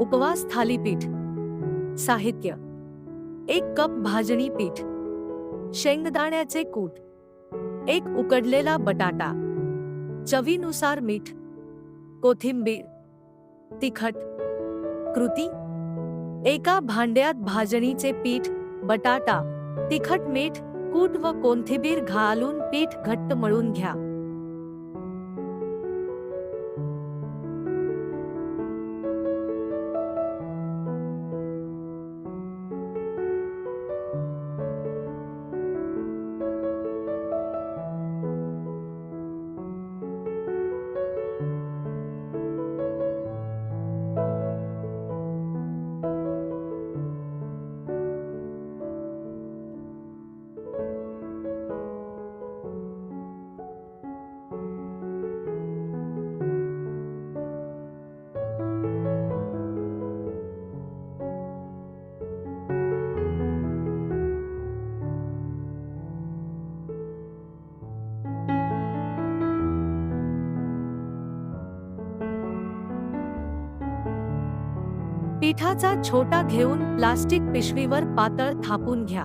उपवास थालीपीठ साहित्य. एक कप भाजणी पीठ. शेंगदाण्याचे कूट. एक उकडलेला बटाटा. चवीनुसार मीठ. कोथिंबीर. तिखट. कृती. एका भांड्यात भाजणीचे पीठ बटाटा तिखट मीठ कूट व कोथिंबीर घालून पीठ घट्ट मळून घ्या. पिठाचा छोटा घेऊन प्लास्टिक पिशवीवर पातळ थापून घ्या.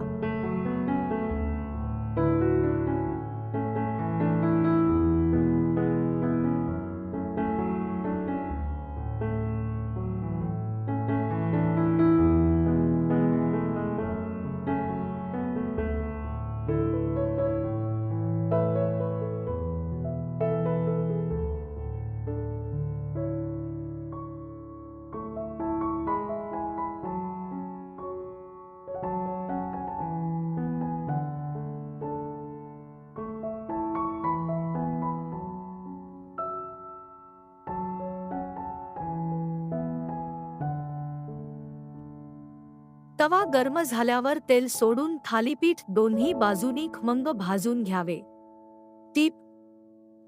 तवा गरम झाल्यावर तेल सोडून थालीपीठ दोन्ही बाजूनी खमंग भाजून घ्यावे. टीप.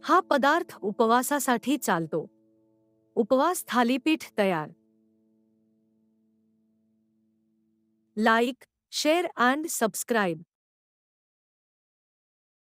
हा पदार्थ उपवासासाठी चालतो. उपवास थालीपीठ तयार. Like share and subscribe.